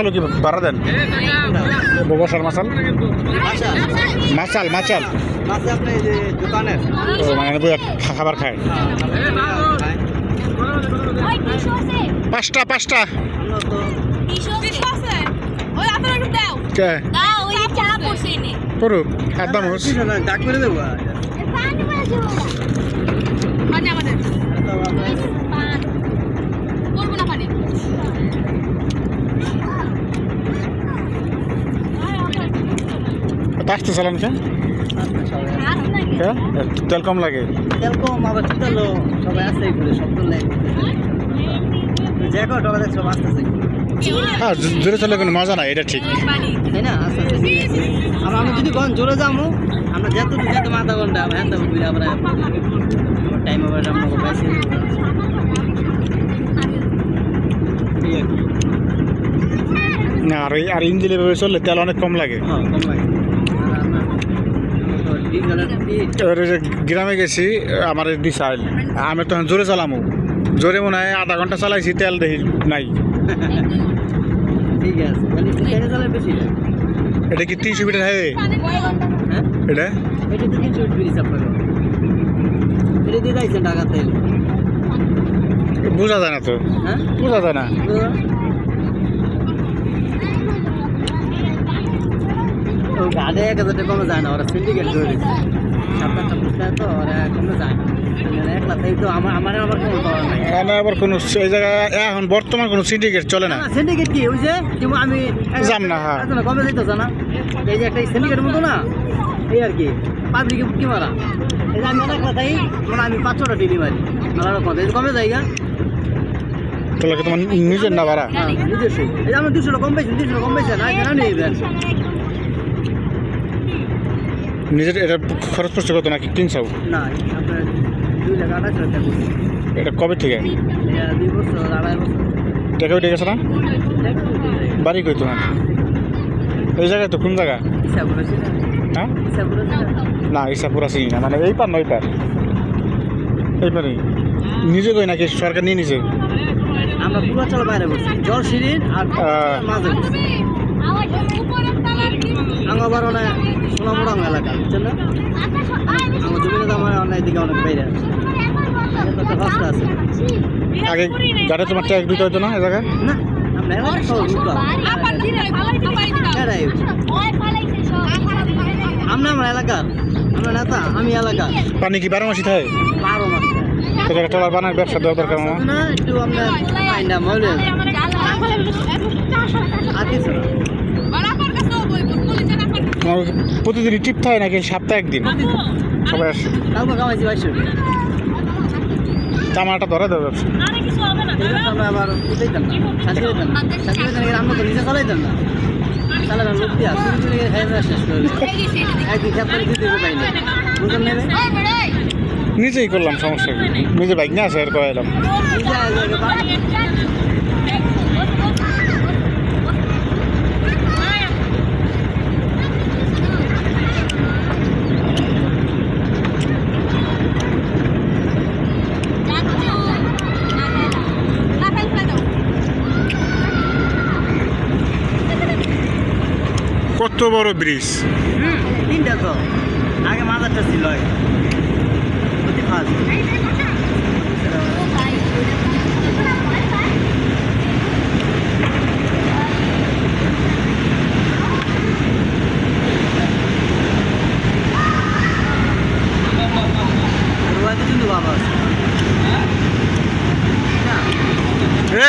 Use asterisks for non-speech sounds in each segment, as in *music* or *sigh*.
মাছালও কি ভাড়া দেন। বসার মাছাল? মাছাল মাছাল। আপনি এই ও মানে খাবার খায়। পাঁচটা পাঁচটা আছে ওই আপনার একটু দাও কে দাও ওই চা পড়ছে এনে পড়ুক আদামুস কিছু না, ডাক করে দেবো পানি বাজু পানি আমাদের পান করব না পানি আসতে চালান কে কে তেল কম লাগে। এরকম আবার চুটালো সবাই আসতে সব তো লেগে যে কো টাকা দেখছ আসতেছে। হ্যাঁ জোরে চলে কোনো মজা নাই এটা ঠিক। তাই না? আস্তে আস্তে আর আমি যদি কোন জোরে যাব আমরা যেত যেত মাথা ঘণ্টা আমরা হ্যাঁ ঘুরে আবার টাইম আবার আমরা বেশি এই আর আর আর ইঞ্জিন চললে তেল অনেক কম লাগে। হ্যাঁ কম লাগে আর আমরা তো ডিজেলের কি- এবার ওই যে গ্রামে গেছি আমার ডিসাইল আমি তখন জোরে চালামু। জোরে মনে হয় আধা ঘণ্টা চালাইছি তেল দেখি নাই। ঠিক আছে। এটা কি তিনশো মিটার হাইওয়ে? হ্যাঁ? এটা? এটা তো তিনশো ব্রিজ আপনার। এটা দিয়ে যাইছেন ঢাকা তেল। বোঝা যায় না তো। হ্যাঁ? বোঝা যায় না তো ও গাড়ি এক হাজার কমে যায় না ওরা সিন্ডিকেট ধরে দিচ্ছে সাত তো ওরা কমে যায় না। আবার কোনো জায়গায় এখন বর্তমান কোনো সিন্ডিকেট চলে না? সিন্ডিকেট কি? ওই যে আমি যাম না, হ্যাঁ। কমে যাইতেছে না এই যে একটা সিন্ডিকেট মতো না? এই আর কি পাবলিকে কি মারা। এই যে আমি অনেক কথাই মানে আমি পাঁচ ছটা ডিলি মারি। কথা কমে যাইগা তাহলে তোমার নিজের না ভাড়া? হ্যাঁ নিজস্ব। এই আমার দুশো কম পেয়েছি দুশো টাকা কম পেয়েছে না কেন নিজের এটা খরচ পড়ছে কত নাকি? কিনছাও না আপনার দুই লাখ আঠাশ হাজার এটা কবে থেকে? এটা দুই বছর আড়াই বছর। টাকা উঠে গেছে না? বাড়ি কই তোমার? এই জায়গায় তো কোন জায়গা? না হ্যাঁ? না ইসাপুরা না মানে এই পার নয় পার। এই পারে নিজে কই নাকি সরকার নিয়ে নিজে আমরা পুরো পূর্বাচল বাইরে বসছি জল শিরিন আর মাঝে আঙ্গাবার অনেক সোনামুড়াং এলাকা বুঝছেন না? আমার জমির দাম হয় অনেক দিকে অনেক বাইরে আছে। তো রাস্তা আছে আগে গাড়ি তোমার ট্যাগ দিতে হতো না এই জায়গায়? না আমরা আমরা আমার এলাকার আমরা নেতা আমি এলাকা পানি কি বারো মাসি থাকে? বারো মাস তো টলার বানার ব্যবসা দেওয়া দরকার আমার। না একটু আমরা আইনা মহিলা আর কিছু না বরাবর কাছে বই বই আমার প্রতিদিনই টিপ থাকে নাকি সপ্তাহে একদিন? সবাই আসে। চামাটা ধরে দেবে ব্যবসা। আরে কিছু হবে না এগুলো তো আমরা আবার উঠাইতাম না শান্তি হইতাম না শান্তি হইতাম না আমরা তো নিজে চালাইতাম না চালানো লোক দিয়া শুরু করে খাই না শেষ করে দিই। এই গেছে একদিন খেপ করে দিতে পাই না বুঝলেন নেবে ওই বেড়াই নিজেই করলাম সমস্যা কি নিজে বাইক নিয়ে আসে আর করাইলাম নিজে আগে আগে বা- কত বড় ব্রিজ হুম তিনটা তো আগে মাজারটা ছিল আগে প্রতি ফার্স্ট রুয়াতে কিন্তু বাবা আছে না, এ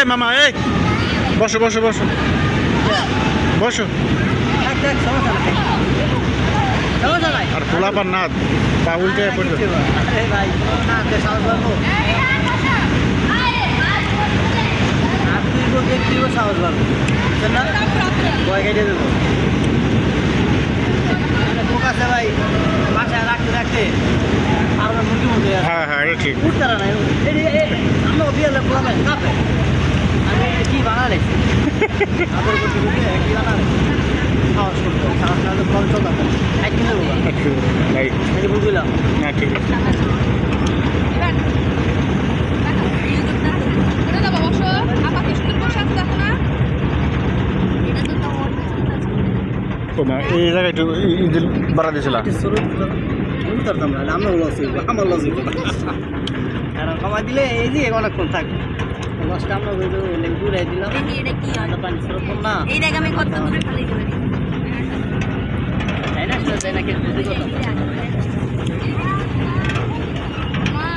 আর পোলাপার না পা উল্টে পড়বে ভাই না তে সাহস পাবো? ভয় কেটে দেবো। আছে ভাই বাসায় রাখতে রাখতে আমরা মুরগি মতো হ্যাঁ হ্যাঁ ঠিক। উঠতে না আমরা বিয়ালে পোলাবেন কাপে। আমি কি বানালে। আমাদের প্রতি বুঝে কি বানালে। সাহস করতে হবে। সাহস না ঠিক আছে। মা, এই জায়গায় একটু ঈদের বাড়া না আমরা লস হইব আমার লস হইব *laughs* কমাই দিলে এই যে অনেকক্ষণ থাকবে লসটা আমরা ওই যে ঘুরাই দিলাম এটা কি হয় পানি স্রোত না। এই দেখ আমি কত দূরে ফেলাইতে পারি তাই না সেটা তাই না কিন্তু বুঝি কথা মা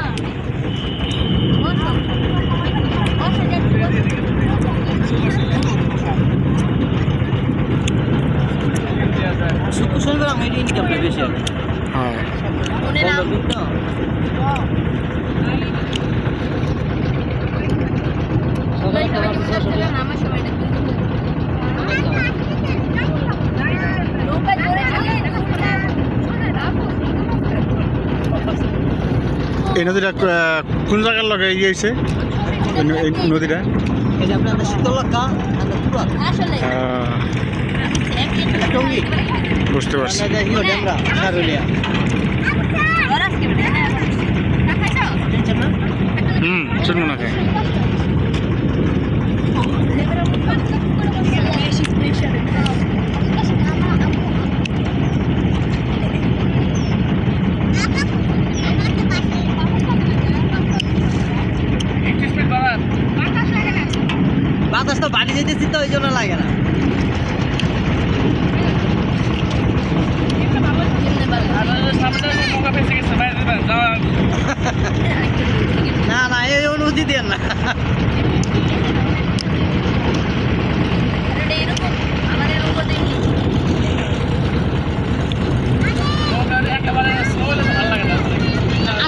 বসো বসো যাচ্ছি শুক্র শনিবার আমি এটি ইনকামটা বেশি হবে। হ্যাঁ মনে না পনেরো দিন তো সবাই সবাই খাবার সবাই শেষ হলে আমার সবাই নৌকা জোরে চলে এই নদীটা কোন জায়গার লগে ইয়ে হয়েছে ন- নদীটা? এই যে আপনাদের শীতলক্ষা আমাদের পুরা আসলে আহ, টঙ্গি বুঝতে পারছি আমরা যাই হিলো ডেমরা সারুলিয়া ওরা আজকে বেটা দেখাইছো টেনশন না হুম শুনব না বাতাস তো বাড়ি যেতেছি তো ওই জন্য লাগে না। *laughs* না না এই অনুমতি দেন না।